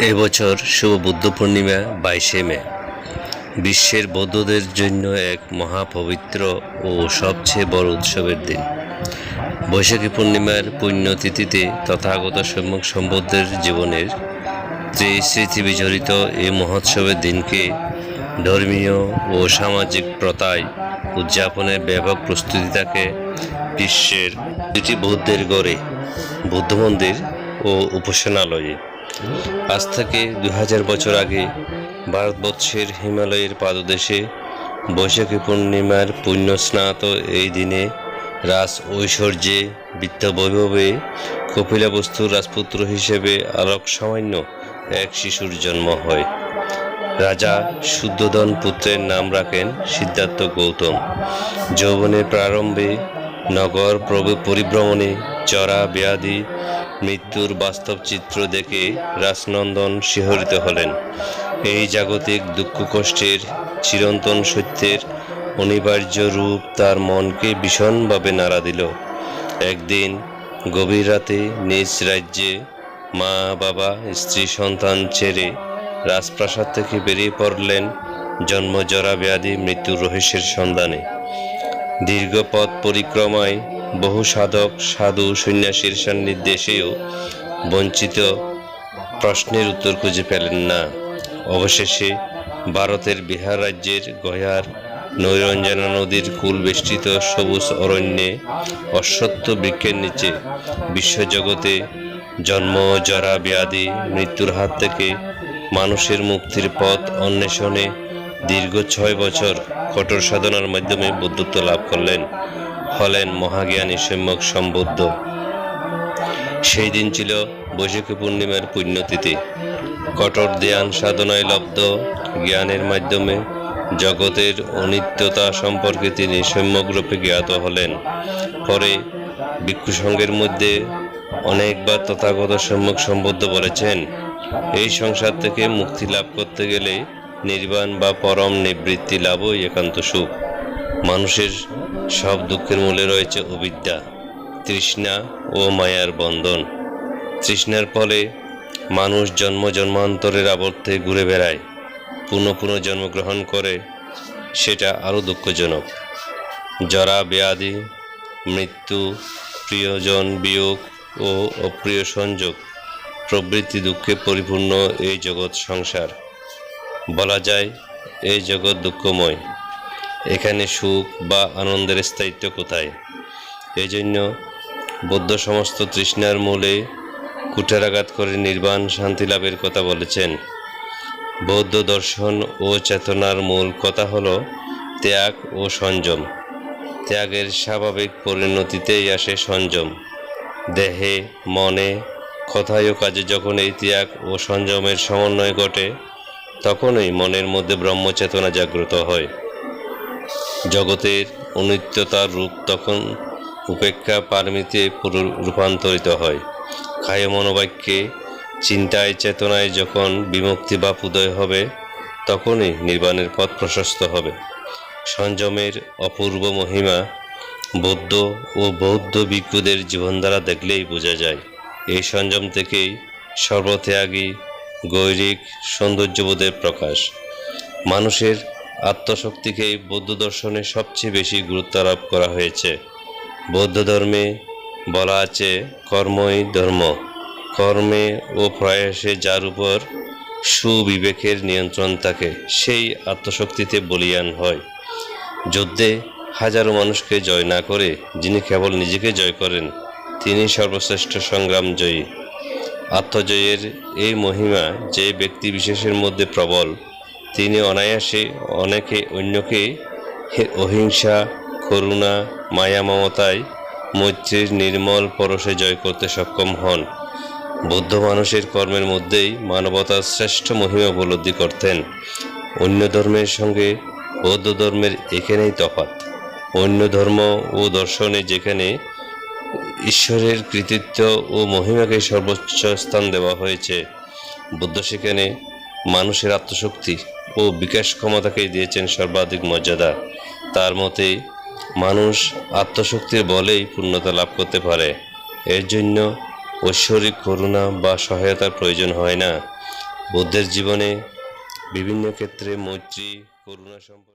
এবছর শুভ বুদ্ধ পূর্ণিমা বাইশে মে। বিশ্বের বৌদ্ধদের জন্য এক মহাপবিত্র ও সবচেয়ে বড় উৎসবের দিন। বৈশাখী পূর্ণিমার পুণ্যতিথিতে তথাগত সম্যক সম্বুদ্ধের জীবনের স্মৃতি বিজড়িত এই মহোৎসবের দিনকে ধর্মীয় ও সামাজিক প্রথায় উদযাপনের ব্যাপক প্রস্তুতি থাকে বিশ্বের দুটি বৌদ্ধের গড়ে, বুদ্ধ মন্দির ও উপাসনালয়ে। আজ থেকে দুই হাজার বছর আগে ভারতবর্ষের হিমালয়ের পাদদেশে বৈশাখী পূর্ণিমার পুণ্য স্নাত এই দিনে রাস ঐশ্বর্যে বিত্ত বৈভবে কপিলাবস্তুর রাজপুত্র হিসেবে আলোক সামান্য এক শিশুর জন্ম হয়। রাজা শুদ্ধোধন পুত্রের নাম রাখেন সিদ্ধার্থ গৌতম। যৌবনের প্রারম্ভে নগর প্রভু পরিভ্রমণে চড়া ব্যাধি মৃত্যুর বাস্তব চিত্র দেখে রাজনন্দন শিহরিত হলেন। এই জাগতিক দুঃখ কষ্টের চিরন্তন সত্যের অনিবার্য রূপ তার মনকে ভীষণভাবে নাড়া দিল। একদিন গভীর রাতে নিজ রাজ্যে মা, বাবা, স্ত্রী, সন্তান ছেড়ে রাজপ্রাসাদ থেকে বেরিয়ে পড়লেন জন্মজরা ব্যাধি মৃত্যুর রহস্যের সন্ধানে। দীর্ঘ পথ পরিক্রমায় বহু সাধক, সাধু, সন্ন্যাসীর সান্নিধ্যেও বঞ্চিত প্রশ্নের উত্তর খুঁজে পেলেন না। অবশেষে ভারতের বিহার রাজ্যের গয়ার নৈরঞ্জনা নদীর কুল বেষ্টিত সবুজ অরণ্যে অশ্বত্থ বৃক্ষের নিচে বিশ্বজগতে জন্ম, জরা, ব্যাধি, মৃত্যুর হাত থেকে মানুষের মুক্তির পথ অন্বেষণে দীর্ঘ ছয় বছর কঠোর সাধনার মাধ্যমে বুদ্ধত্ব লাভ করলেন। হলেন মহাজ্ঞানী সম্যক সম্বুদ্ধ। সেই দিন ছিল বৈশাখী পূর্ণিমার পুণ্যতিথি। কঠোর ধ্যান সাধনায় লব্ধ জ্ঞানের মাধ্যমে জগতের অনিত্যতা সম্পর্কে তিনি সম্যকরূপে জ্ঞাত হলেন। পরে ভিক্ষু সংঘের মধ্যে অনেকবার তথাগত সম্যক সম্বদ্ধ বলেছেন, এই সংসার থেকে মুক্তি লাভ করতে গেলে নির্বাণ বা পরম নিবৃত্তি লাভই একান্ত সুখ। মানুষের সব দুঃখের মূলে রয়েছে অবিদ্যা, তৃষ্ণা ও মায়ার বন্ধন। তৃষ্ণার ফলে মানুষ জন্ম জন্মান্তরের আবর্তে ঘুরে বেড়ায়, পুনঃ পুনঃ জন্মগ্রহণ করে, সেটা আরও দুঃখজনক। জরা, ব্যাধি, মৃত্যু, প্রিয়জন বিয়োগ ও অপ্রিয় সংযোগ প্রবৃত্তি দুঃখে পরিপূর্ণ এই জগৎ সংসার। বলা যায়, এই জগৎ দুঃখময়। এখানে সুখ বা আনন্দের স্থায়িত্ব কোথায়? এই জন্য বৌদ্ধ সমস্ত তৃষ্ণার মূলে কুঠারাঘাত করে নির্বাণ শান্তি লাভের কথা বলেছেন। বৌদ্ধ দর্শন ও চেতনার মূল কথা হলো ত্যাগ ও সংযম। ত্যাগের স্বাভাবিক পরিণতিতেই আসে সংযম। দেহে, মনে, কথায় ও কাজে যখন এই ত্যাগ ও সংযমের সমন্বয় ঘটে, তখনই মনের মধ্যে ব্রহ্মচেতনা জাগ্রত হয়। জগতের অনিত্যতার রূপ তখন উপেক্ষা পারমিতে রূপান্তরিত হয়। কায় মনোবাক্যে, চিন্তায়, চেতনায় যখন বিমুক্তি বা উদয় হবে, তখনই নির্বাণের পথ প্রশস্ত হবে। সংযমের অপূর্ব মহিমা বৌদ্ধ ও বৌদ্ধ ভিক্ষুদের জীবনধারা দেখলেই বোঝা যায়। এই সংযম থেকেই সর্বত্যাগী, গৈরিক সৌন্দর্যবোধের প্রকাশ। মানুষের আত্মশক্তিকেই বৌদ্ধ দর্শনে সবচেয়ে বেশি গুরুত্ব আরোপ করা হয়েছে। বৌদ্ধ ধর্মে বলা আছে কর্মই ধর্ম। কর্মে ও প্রয়াসে যার উপর সুবিবেকের নিয়ন্ত্রণ থাকে, সেই আত্মশক্তিতে বলিয়ান হয়। যুদ্ধে হাজারো মানুষকে জয় না করে যিনি কেবল নিজেকে জয় করেন, তিনি সর্বশ্রেষ্ঠ সংগ্রাম জয়ী। আত্মজয়ের এই মহিমা যে ব্যক্তি বিশেষের মধ্যে প্রবল তিনি অনায়াসে অনেকে অন্যকে অহিংসা, করুণা, মায়া মমতায় মৈত্রীর নির্মল পরশে জয় করতে সক্ষম হন। বৌদ্ধ মানুষের কর্মের মধ্যেই মানবতার শ্রেষ্ঠ মহিমা উপলব্ধি করতেন। অন্য ধর্মের সঙ্গে বৌদ্ধ ধর্মের এখানেই তফাৎ। অন্য ধর্ম ও দর্শনে যেখানে ঈশ্বরের কৃতিত্ব ও মহিমাকে সর্বোচ্চ স্থান দেওয়া হয়েছে, বুদ্ধ সেখানে মানুষের আত্মশক্তি ও বিকাশ ক্ষমতাকে দিয়েছেন সর্বাধিক মর্যাদা। তার মতে, মানুষ আত্মশক্তির বলেই পূর্ণতা লাভ করতে পারে। এর জন্য ঐশ্বরিক করুণা বা সহায়তার প্রয়োজন হয় না। বুদ্ধের জীবনে বিভিন্ন ক্ষেত্রে মৈত্রী, করুণা সম্পর্কে